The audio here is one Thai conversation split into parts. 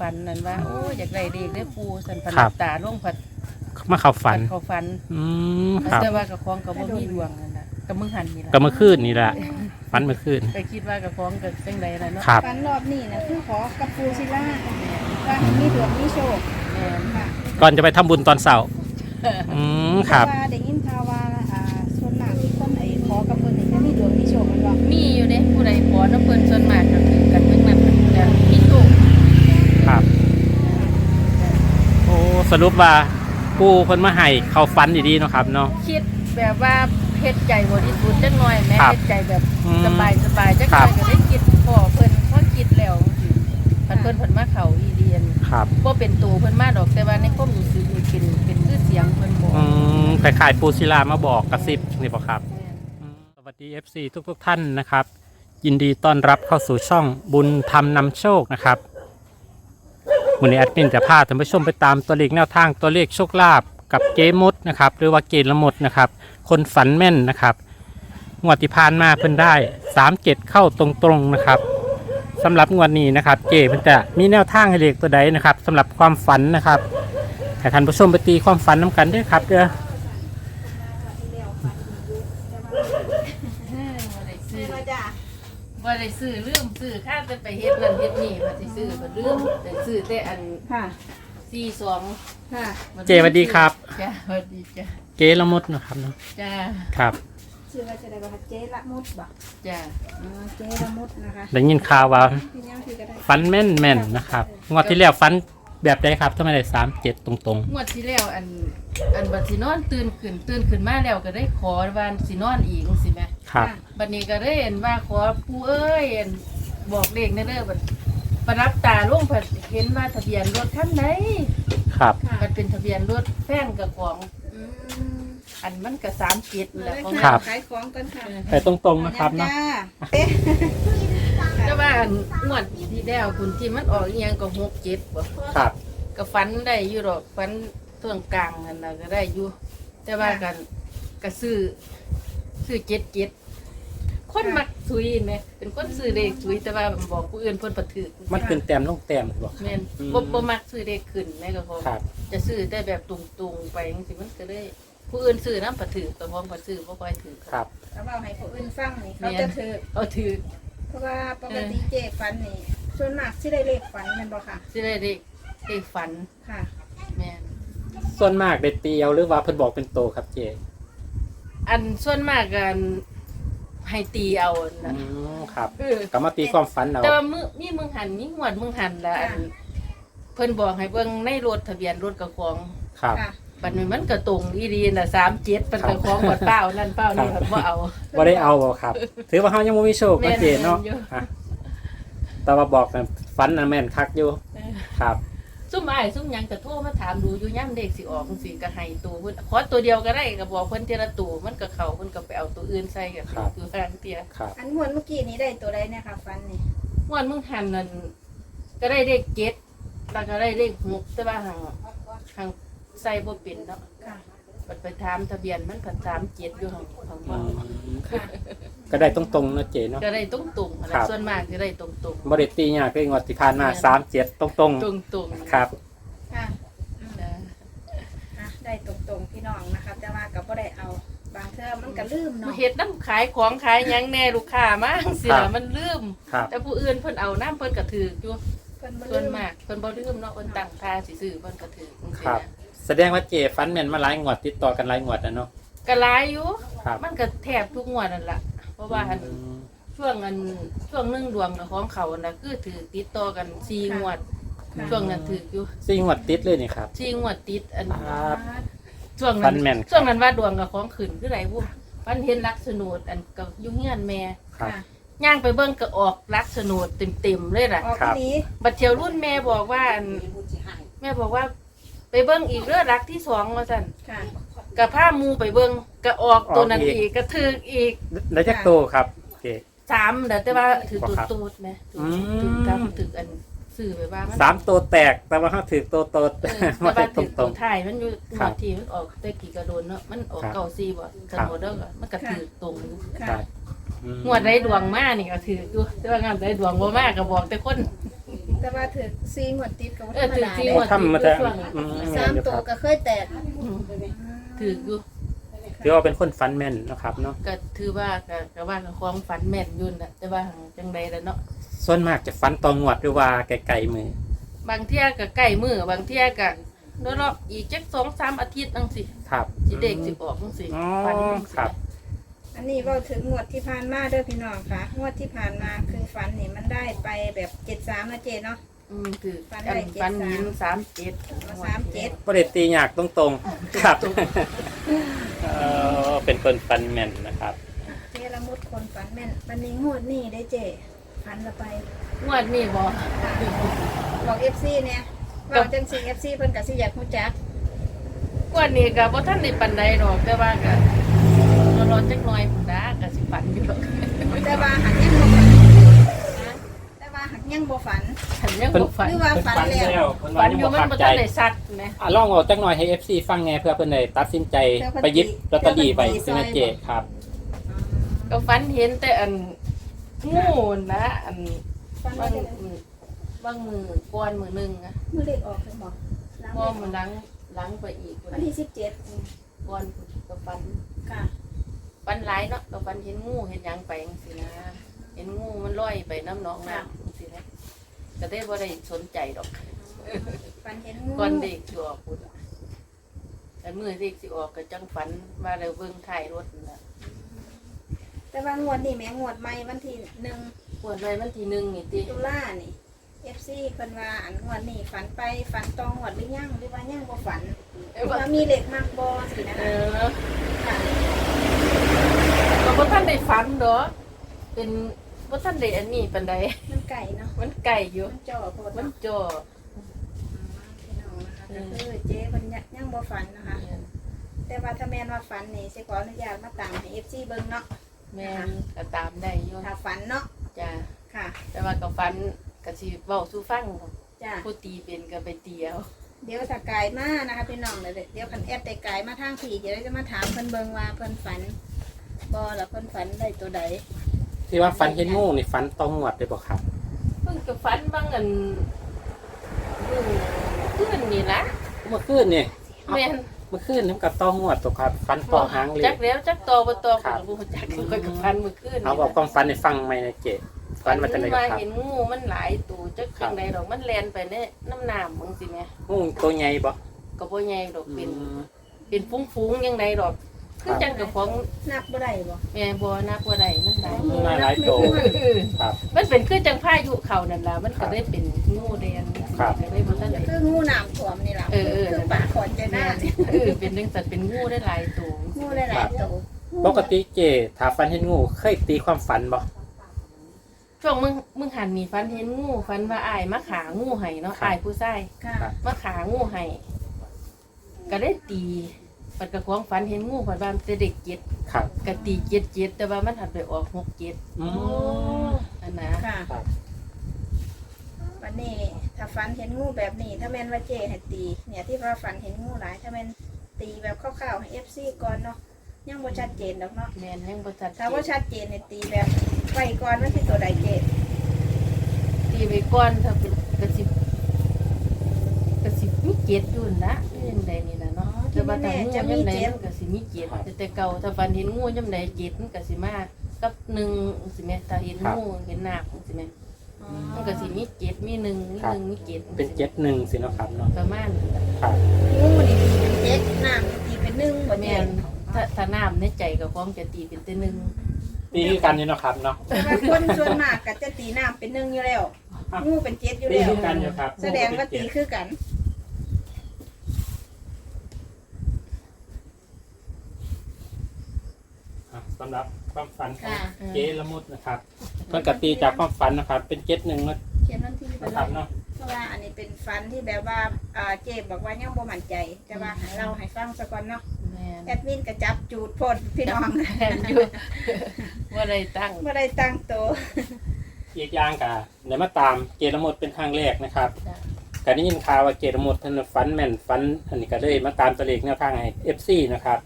ฝันนั่นว่าโอ้ยอยากได้เด็กได้อปูสันพันครับ ตาลงผัดมาเข้าฝัน ผัดเขาฝันอืมครับแต่ว่ากับของกับบ่มีดวงนั่นน่ะกับมึงหันนี่ล่ะก็เมื่อคืนนี่แหละฝันเมื่อคืนไปคิดว่ากับของกับจังใดล่ะเนาะครับ ฝันรอบนี้นะคือขอกับปูซิล่าว่าให้มีดวงมีโชคแม่นค่ะก่อนจะไปทำบุญตอนเสาร์อืมครับ เพาะว่าได้ยินข่าวว่าอ่าส่วนมากที่คนไอ้ขอกับเพิ่นนี่จะมีดวงมีโชคมันบ่ มีอยู่เด้ผู้ใดขอน้ำเพิ่นส่วนมากก็คือกันเมื่อนั้นจะมีโชค ครับ โอ้ สรุปว่าปูเพิ่นมาให้เขาฝันดีๆเนาะครับเนาะ คิดแบบว่าเฮ็ดใจบริสุทธิ์จังหน่อยแม่ครับเฮ็ดใจแบบอืมสบายสบายๆจังหครัน่อบยก็ได้คิดพอเพิ่นพอคิดแล้วเพิ่นเพิ่นเพิ่นมาเข้าอีเดียนครับบ่เป็นตัวเพิ่นมาดอกแต่ว่าในความรู้สึกนี่เป็นเป็นคือเสียงเพิ่นบอกอืมคล้ายๆปูศิลามาบอกกระซิบนี่ปะครับอืมสวัสดี FC ทุกทุกๆท่านนะครับ ยินดีต้อนรับเข้าสู่ช่องบุญธรรมนำโชคนะครับ วันนี้แอดมินจะพาท่านผู้ชมไปตามตัวเลขแนวทางตัวเลขโชคลาภกับเกมดนะครับหรือว่าเกณฑ์ละมดนะครับ คนฝันแม่นนะครับงวดที่ผ่านมาเพิ่นได้3เจ็ดเข้าตรงๆนะครับสำหรับงวดนี้นะครับ เจเพิ่นจะมีแนวทางให้เลขตัวใดนะครับสำหรับความฝันนะครับให้ท่านผู้ชมไปตีความฝันน้กันด้วยครับเด้อ บ่ได้ซื้อ มาจ้ะ บ่ได้ซื้อลืมซื้อค่าจะไปเฮ็ดนั่นเฮ็ดนี่ว่าสิซื้อบ่ลืมแต่ซื้อแต่อันค่ะ42ค่ะเจสวัสดีครับ จ้าสวัสดีจ้าเกละมดนะครับเนาะจ้าครับชื่อว่าจะได้บ่คะเจละมุดบ่จ้าอ๋อเจละมุดนะคะได้ยินข่าวว่าพี่ยังคือก็ได้ฟันแม่นแม่นๆนะครับงวดที่แล้วฟัน แบบใดครับทำไมได้สามเจ็ดตรงงวดที่แล้วอันอันบัดสินอนตื่นขึ้นตื่นขึ้นมาแล้วก็ได้ขอว่าสินอนอีกจังซี่แหมๆครับ บัดนี้ก็ได้เห็นว่าขอปู่เอ้ยอั่นบอกเลขแน่เด้อบัดประรับตาลงผัดเห็นว่าทะเบียนรถคันไหนครับ ค่ะมันเป็นทะเบียนรถแฟนกับของอืมอันมันก็สามเจ็ดแหละของ ครับ ขายของกันค่ะแต่ตรงๆนะครับเนาะ จ้เอ๊ะ แต่ว่าอันงวดที่แล้วคุณที่มันออกอีหยังก็หกเจ็ดบ่ครับ ก็ฝันได้อยู่ดอกฝันช่วงกลางนั่นน่ะก็ได้อยู่แต่ว่ากันก็ซื้อซื้อเจ็ดเจ็ดคนมักซุยไหมเป็นคนซื้อเลขซุยแต่ว่าบอกผู้อื่นเพิ่นบ่ถือมันขึ้นแต้มลงแต้มบอกแม่นอืม บ่บ่มักซื้อเลขขึ้นแม่ก็พอ ครับ จะซื้อได้แบบตุงๆไปจังซี่มันก็ได้ผู้อื่นซื้อนำบ่ถือแต่พร้อมบ่ซื้อบ่ค่อยถือ ครับถ้าเว้าให้ผู้อื่นฟังนี่เขาจะถือเอาถือเพ ราะว่าปกติเจฝันนี่ส่วนมากสิได้เลขฝันแม่นบ่ค่ะ สิได้เลขเลขฝันค่ะ แม่นส่วนมากได้ตีเอาหรือว่าเพิ่นบอกเป็นโตครับเจอันส่วนมากกันให้ตีเอาอืนะมครับเออก็มาตีความฝันเอาแต่ว่ามือมีมึงหันมีหวดมึงหันละอันเพิ่นบอกให้เบิ่งในรถทะเบียนรถกับของ ครับ ค่ะ บัดนี้มันก็ตรงอีดีน่ะ37เป็นกับของบัดเป้านั่นเป้านี่ครับเพิ่นบ่เอาบ่ได้เอาบ่ครับ ถือว่าเฮายังบ่มีโชคแม่นะนเจเนาะแม่นอยู่อะแต่ว่าบอกกันฝันน่ะแม่นคักอยู่เออครับซุ่มอ้ายซุ่มหยังก็โทรมาถามดูอยู่ย่ำเด็กสิออกจังซี่ก็ให้ตัวเพิ่นขอตัวเดียวก็ได้ก็บอกเพิ่นทีละตัวมันก็เข้าเพิ่นก็ไปเอาตัวอื่นใส่ก็ครับคือทางเตียครับอันงวดเมื่อกี้นี้ได้ตัวใดเนี่ยค่ะฟันนี่ม่วนมึงหันนั่นก็ได้เลขเจ็ดแล้วก็ได้เลขหกแต่ว่าหางหาง ใส่บ่เป็นเนาะค่ะบัดไปถามทะเบียนมันผัดสามเจ็ดอยู่หางหางอืบ่มค่ะก็ได้ตรงๆนะเจเนาะก็ได้ตรงตรงๆอะไรครับ ส่วนมากจะได้ตรงตรงบ่ได้ตียากคืองวดที่ผ่านมาสามเจ็ดตรงตรงตรงๆครับ ค่ะอืมอะได้ตรงๆพี่น้องนะคะแต่ว่าก็บ่ได้เอาบางเทอมันก็ลืมมาเนาะเฮ็ดน้ำขายของขายหยังแน่ลูกค้ามาเสียครับ มันลืม ครับแต่ผู้อื่นเพิ่นเอาน้ำเพิ่นก็ถืออยู่เพิ่นบ่ส่ลืวนมมากเพิ่นบ่ลืมเนาะเพิ่นตั้งท่าสิซื้อเพิ่นก็ถือจังซี่ครับนะ แสดงว่าเจฟันแม่นมาหลายงวดติดต่อกันหลายงวดนะเนาะ ก็หลายอยู่ครับ มันก็แทบทุกงวดนั่นล่ะเพราะว่าหันอืมช่วงอันช่วงหนึ่งดวงน่ะของเขาน่ะคือถือติดต่อกันสี่งวดช่วงนั้นถืออยู่สี่งวดติดเลยนี่ครับ สี่งวดติดอัน ครับ ช่วงฟันั้นนแม่นครับช่วงนั้นว่าดวงกับของขึ้นคือไรบุฟันเห็นลักษณดอันกับยุ่งเงียนแม่ครับค่ะย่างไปเบิ่งก็ออกลักษณดเต็มๆเลยล่ะออกครับที่นี้บัดเทียวรุ่นแม่บอกว่าอันแม่บอกว่า ไปเบิ่งอีกเรื่องรักที่สองว่าสั่นค่ะ กับผ้ามูไปเบิ่งก็ออกตัวนั้นออกอีกอีกก็ถืออีกได้จักโตครับเจสามเดี๋ยวแต่ว่าถือตัวครับตูดไหมถืออืม ถือตามถืออันสื่อไปว่ามันสามตัวแตกแต่ว่าเขาถือตัวโตเออมาแต่ได้ว่าตถือรตัวงไทายมันอยู่ครัหับวทีมันออกแต่กี่กระโดนเนาะมันออกครับเก่าซีบ่ครักันบโมเดลก็มันก็ถือตรงอยู่ๆคค่ะรับอืมงวดได้ดวงมากนี่ก็ถืออยู่แต่ว่างานได้ดวงบ่มากก็บอกแต่คน แต่ว่าถือซีงวดติดกับเอธรอรมถือดาซีเด้งวดทำมาแต่อืมสามตัวก็เคยแตกอืมถืออยู่ถือว่าเป็นคนฟันแม่นนะครับเนาะก็ถือว่าก็ก็ว่ากับความฝันแม่นอยุ่นน่ะแต่ว่าหังจังใดแล้วเนาะส่วนมากจะฟันตองงวดหรือว่าไกลๆมือบางเที่ยก็ใกล้มือบางเที่ยก็เนาะอีกจักสองสามอาทิตย์จังสิครับ สิเด็กสิออกจังสิอ๋อฝันจังสิครับ อันนี้เว่าถึงงวดที่ผ่านมาเด้อพี่น้องค่ะงวดที่ผ่านมาคือฝันนี่มันได้ไปแบบเจ็ดสามนะเจเนาะ อืมถือฝันอัได้นเจ็ดฝันสามยินสามเจ็ดสามเจ็ด ประเด็ตีอยากตรงๆ ครับเออเป็นคนฟันแม่นนะครับ เจละมุดคนฝันแม่นวันนี้งวดนี่ได้เจฝันละไปงวดนี้บ่ค่ะบอกเอฟซีเนี่ยบอกจังสีเอฟซีเพิ่นกับสิอยากรู้จักงวดนี้ก็บ่ทันได้ปานใดดอกแต่ว่าก็ รอๆจักหน่อยพุ่นดาก็สิฝันอยู่ดอกแต่ว่าหักยังบ่ฝันนะแต่ว่าหักยังบ่ฝัน ฉันยังบ่ฝัน หรือว่าฝันแล้ว เพิ่นฝัว่านยังอยู่บ่มันคักบ่ใจทันได้ซัดแหมอะลองเอาจักหน่อยให้ FC ฟังไงเพื่อเพิ่นได้ตัดสินใจไปหยิบลอตเตอรี่ไปใช่ไหมเจครับ ก็ฝันเห็นแต่อันงูนะ อันฝันบาว่างจะได้บางมือก่อนมือหนึงอะมือเล็กออกเลยบอกล้างพอเล็กมันหลังหลังไปอีกวันที่สิบเจ็ดก่อนก็ฝัน ค่ะ ฝันหลายเนาะก็ฝันเห็นงูเห็นหยังไปจังซี่นะเห็นงูมันลอยไปน้ำหนองน้ำจังซี่นะก็ได้บ่ได้สนใจดอกฝันเห็นงูก่อนเด็กสิออกพุ่นแต่มือเด็กสิออกก็จังฝันมาแล้วเบิ่งท้ายรถนั่นล่ะแต่ว่างวดนี่แหม่งวดใหม่วันที่หนึ่งปวดไว้มันทีหนึงนี่ติตุลานี่เอฟซีเพิ่นว่าอันงวดนี่ฝันไปฝันตองงวดหรือยังหรือว่ายังบ่ฝันเอ้ยว่าว่ามีเหล็กมากบ่สินะเอคะอ ค่ะ ก็บ่ทันได้ฝันดอกเป็นบ่ทันได้อันนี้ปานใดมันไก่เนาะมันไก่อยู่ มันจ่อโพดมันเนาะจ่อพี่น้องนะคะก็คือเจ๊เพิ่นยังบ่ฝันนะคะ แต่ว่าถ้าแม่นว่าฝันนี่สิขออนุญาตมาตามให้ FC เบิ่งเนาะแม่นก็ตามได้อยู่ถ้าฝันเนาะจ้ะค่ะแต่ว่าก็ฝันก็สิเว้าสู่ฟังจ้ะ ผู้ตีเป็นก็ไปเตียวเดี๋ยวถ้ากายมานะคะพี่น้องเดี๋ยวเดี๋ยวคันแอดได้กายมาทางพี่เดี๋ยวจะมาถามเพิ่นเบิ่งว่าเพิ่นฝัน บ่แล้วเพิ่นฝันได้ตัวใดที่ว่าฟันเห็นงูนี่ฟันตองงวดได้บ่ครับ เพิ่งก็ฝันบางอันอืมเพื่อนนี่ละเมื่อคืนนี่แม่นเมื่อคืนนี่มันกับตองงวดตัวครับฟันตอหางเลจัยกแล้วจักตอบ่ตอครัก็บบ่รู้จักก็ก็ฝันเมื่อคืนเอาบอกความฟันในฟังไหมนะเจฟันมาจากไหนว่าครับ เห็นงูมันหลายตัวจักจังไดดอกมันแล่นไปในน้ำน้ำมึงสิแม่งูตัวใหญ่บ่ก็บ่ใหญ่ดอกอืเป็นมเป็นฟุ้งๆยังไดดอก คือจังกับของนับบ่ได้บ่แม่บ่นับบ่ได้มันหลายมันมาหลายตัวครับ มันเป็นคือจังพายุเข้านั่นล่ะมันก็ได้เป็นงูแดงครับ ก็ได้บ่ทันได้ คืองูน้ำท่วมนี่ล่ะเออเออ คือปลาขอนใจหน้านี่เออเป็นจังสัตว์เป็นงูได้หลายตัวงูหลายๆตัวปกติเจถ้าฟันเห็นงูเคยตีความฝันบ่ช่วงมึงมึงหันมีฟันเห็นงูฟันว่าอ้ายมาขางูให้เนาะอ้ายผู้ชายค่ะมาขางูให้ก็ได้ตี ปัดกระควงฟันเห็นงูปัดบ้านแต่เด็กเจ็ดครับก็ตีเจ็ดเจ็ดแต่ว่ามันหันไปออกหกเจ็ดอืม อันนะค่ะครับ วันนี้ถ้าฝันเห็นงูแบบนี้ ถ้าแม่นว่าเจให้ตี เนี่ยที่ว่าฝันเห็นงูหลาย ถ้าแม่นตีแบบคร่าวๆให้ FC ก่อนเนาะยังบ่ชัดเจนดอกเนาะแม่นยังบ่ชัดเจถ้าว่านชัดเจนเนี่ยตีแบบไว้ก่อนว่าที่ตัวใดเจตีไปก่อนถ้าเป็นกระสิบกระสิบมีเจ็ดอยู่นะเรื่องใดนี่นะเนาะ แต่ว่าถ้างูยำใดมันก็สิมีเจ็ดแต่แต่เก่าถ้าฟันเห็นงูยำใดเจ็ดมันก็สิมากับหนึ่งสิแม่ถ้าเห็นงูเห็นหน้าสิแม่มันก็สิมีเจ็ดมีหนึ่งมีหนึ่งมีเจ็ดเป็นเจ็ดหนึ่งสิเนาะครับเนาะประมาณนี้ล่ะครับงูนี่ตีเป็นเจ็ดน้ำนี่ตีเป็นหนึ่งบ่เจแม่นถ้าถ้าน้ำในใจกับความจะตีเป็นแต่หนึ่งตีคือกันอยู่เนาะครับเนาะแต่ว่าคนส่วนมากก็จะตีน้ำเป็นหนึ่งอยู่แล้วงูเป็นเจ็ดอยู่ตีแล้วคือกันอยู่ครับ แสดงว่าตีคือกัน อะ สำหรับความฝันของค่ะ เจละมุดนะครับเพิ่นก็ตีจากความฝันนะครับ เป็นเจ็ดหนึ่งนะเขียนวันที่ไปนะเลครับยเนาะเพราะว่าอันนี้เป็นฟันที่แบบว่าอ่าเจบอกว่ายังบ่มั่นใจ แต่ว่าให้เราให้ฟังซะก่อนเนาะแม่นแอดมินก็จับจูดโพดพี่น้องแม่นอยู่ว่าได้ตั้งบ่ได้ตั้งโตวอีกอย่างกะเดี๋ยวมาตามเจละมุดเป็นครั้งแรกนะครับจ้ะการได้ยินข่าวว่าเจละมุดท่านฟันแม่นฟันอันนี้ก็เลยมาตามตัวเลขแนวทางให้เอฟซีนะครับ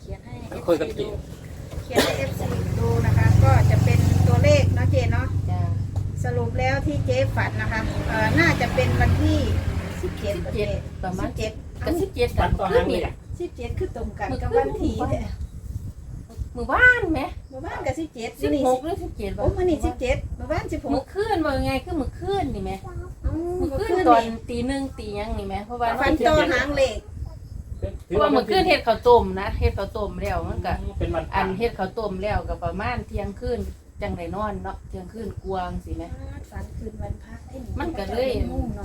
เขียนให้ คุยกับ FC เจดูเขียนให้ FC ดูนะคะ ก็จะเป็นตัวเลขเนาะเจเนาะจ้ะสรุปแล้วที่เจ๊ฝันนะคะเอ่อน่าจะเป็นวันที่สิบเจ็ดสิบเจ็ดประมาณเจ็ดก็สิบเจ็ดกันขึ้นนี่แหละสิบเจ็ดคือตรงกันมื้อกับคืนวันที่เนี่ยมือบ้านไหมหมู่บ้านกับสิบเจ็ดสิบนี่หกหรือสิบเจ็ดโอ้มันนี่สิบเจ็ดหมู่บ้านสิบหมือกคืนว่าไงคือมือคืนนี่ไหมอืมมือเมื่อคืคืนนตอนนี่ตีหนึ่งตีหยังนี่ไหมเพราะว่าฝันโตหางเหล็ก เพราะว่ามือคืนเฮ็ดข้าวต้มนะเฮ็ดข้าวต้มแล้วมันก็เป็นวันอันเฮ็ดข้าวต้มแล้วก็ประมาณเที่ยงคืนจังได้นอนเนาะเที่ยงคืนกวางสิแหมฝันคืนวันพระเอ้ยมันก็เลย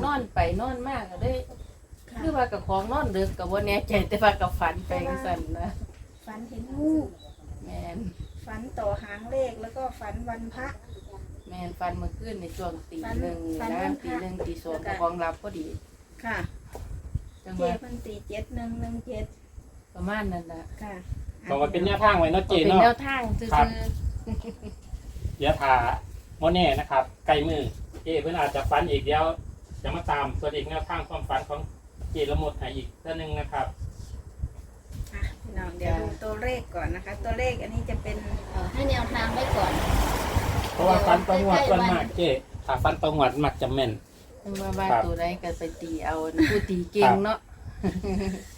นอนไปนอนมากก็เลยค่ะคือว่ากับของนอนดึกกับว่าแน่ใจแต่ว่ากับฝันไปจังซั่นนะฝันเห็นงูแม่นฝันต่อหางเลขแล้วก็ฝันวันพระแม่นฝันเมื่อคืนในช่วงตีฝันหนึ่งฝันนะวันพตีระหนึ่งตีสองแล้วก็ของรับพอดีค่ะ จังเจว่าเพันตีเจ็ดหนึ่งหนึ่งเจ็ดประมาณนั้นน่ะค่ะบอกว่าเป็นแนวทางไว้เนาะเจเป็นเนาะ แนวทางซื่อครับๆเดี๋ยวพาโมเน่นะครับไกลมือเจเพื่อนอาจจะฟันอีกเดี๋ยวจะมาตามส่วนอีกแนวทางความฝันของเจละหมดให้อีกท่านหนึ่งนะครับอะพี่น้องเดี๋ยวดูตัวเลขก่อนนะคะ ตัวเลขอันนี้จะเป็นเอ่อให้แนวทางไว้ก่อน เพราะว่าฟันตรงวัดส่วนมากเจถ้าฟันตรงวัดมักจะแม่น จังว่าบ้านครับตัวใดก็ไปตีเอาผู้ตีเก่งเนาะ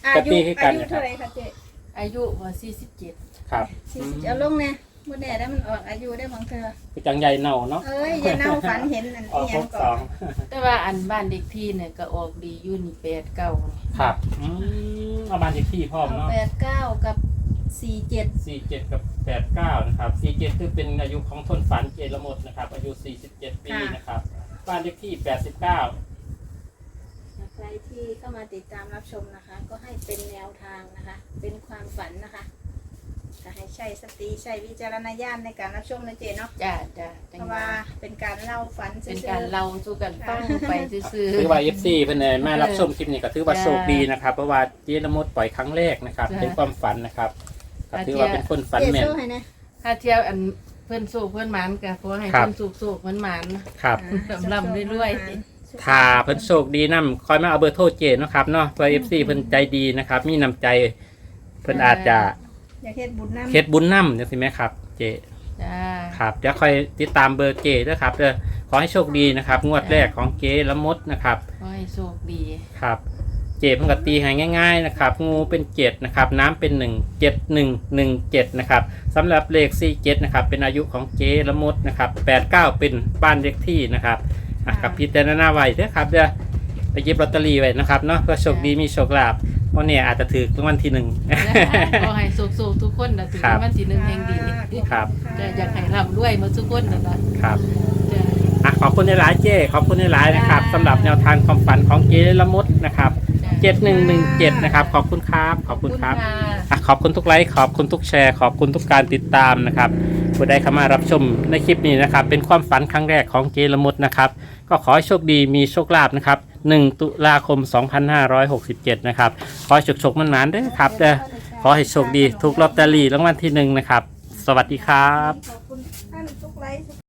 อาก็ยุตีให้กัน อายุนะครับเท่าไหรคะเจ๊อายุว่า47ครับสี่สิบเอาลงเนี่ยบ่แน่ได้มันออกอายุได้บางเธอคือจังใหญ่เน่าเนาะเอ้ยอย่าเน่าฝันเห็นอันออกนี้ครยังบก่สออนงแต่ว่าอันบ้านเด็กที่เนี่ยก็ออกดีอยู่นี่8 9ครับอืมเอาบานอีกที่พร้อมเอาเนาะแปดเก้ากับสี่เจ็ดสี่เจ็ดกับแปดเก้านะครับสี่เจ็ดคือเป็นอายุของทนฝันเจละหมดนะครับ อายุสี่สิบเจ็ดปีนะครับ บ้านเลขที่แปดสิบเก้าใครที่เข้ามาติดตามรับชมนะคะ ก็ให้เป็นแนวทางนะคะ เป็นความฝันนะคะก็ให้ใช้สติใช้วิจารณญาณในการรับชมนะเจเนาะจ้าจ้าเพจังราะว่าว่าเป็นการเล่าฝันเป็นซื่อๆ การเล่าสู่กันฟังไปซื่อถือว่าเอฟซีเพื่อนเลยมารับชมคลิปนี้ก็ถือว่าโชคดีนะครับ เพราะว่าเจละหมดปล่อยครั้งแรกนะครับ เป็นความฝันนะครับก็ถือว่าเป็นคนฝันเจแม่นโซ่ให้นะ ๆถ้าเที่ยวอัน เพิ่นสู้เพิ่นหมานก็ขอให้ครับ เพิ่นสุกๆมันหมานครับอ่าลำๆรวยถ้าเพิ่นโชคดีนํคอยมาเอาเบอร์โทรเจเนาะครับเนาะเพื่อเอฟซีเพิ่นใจดีนะครับ มีน้ำใจเพิ่นอาจจะอยากเฮ็ดบุญน้ำเฮ็ดบุญนำจังซี่ไหมครับ เจจ้าครับเดี๋ยวคอยติดตามเบอร์เจด้วยครับเด้อขอให้โชคดีนะครับ งวดแรกของเจละมดนะครับ ขอให้โชคดี ครับ เจเพิ่งกตีให้ง่ายๆนะครับงูเป็นเจ็ดนะครับน้ำเป็นหนึ่งเจ็ดหนึ่งหนึ่งเจ็ดนะครับสำหรับเลขสี่เจ็ดนะครับเป็นอายุของเจละมดนะครับแปดเก้าเป็นบ้านเลขที่นะครับอะกับพิจารณาไว้เด้อครับเดี๋ยวไปหยิบลอตเตอรี่ไว้นะครับเนาะเพื่อโชคดีมีโชคลาภเพราะเนี่ยอาจจะถือรางวัลที่หนึ่ง ขอให้สุกๆทุกคนนะถึงครับ วันที่หนึ่งแห่งดีครับ จะอยากให้ร่ำรวยหมาทุกคนนั่นนะครับจ้าอะขอบคุณในหลายๆเจ้ขอบคุณในหลายๆนะครับสำหรับแนวทางความฝันของเจละมดนะครับ จ้า7117นะครับ ขอบคุณครับขอบคุณครับะอะขอบคุณทุกไลค์ขอบคุณทุกแชร์ ขอบคุณทุกการติดตามนะครับผู้ใดเข้ามารับชมในคลิปนี้นะครับ เป็นความฝันครั้งแรกของเจละมุดนะครับ ก็ขอให้โชคดีมีโชคลาภนะครับ 1 ตุลาคม 2567 นะครับ ขอให้โชคๆมันนานๆด้วยครับเด้อขอให้โชคดีถูกลอตเตอรี่รางวัลที่หนึ่งนะครับ สวัสดีครับขอบ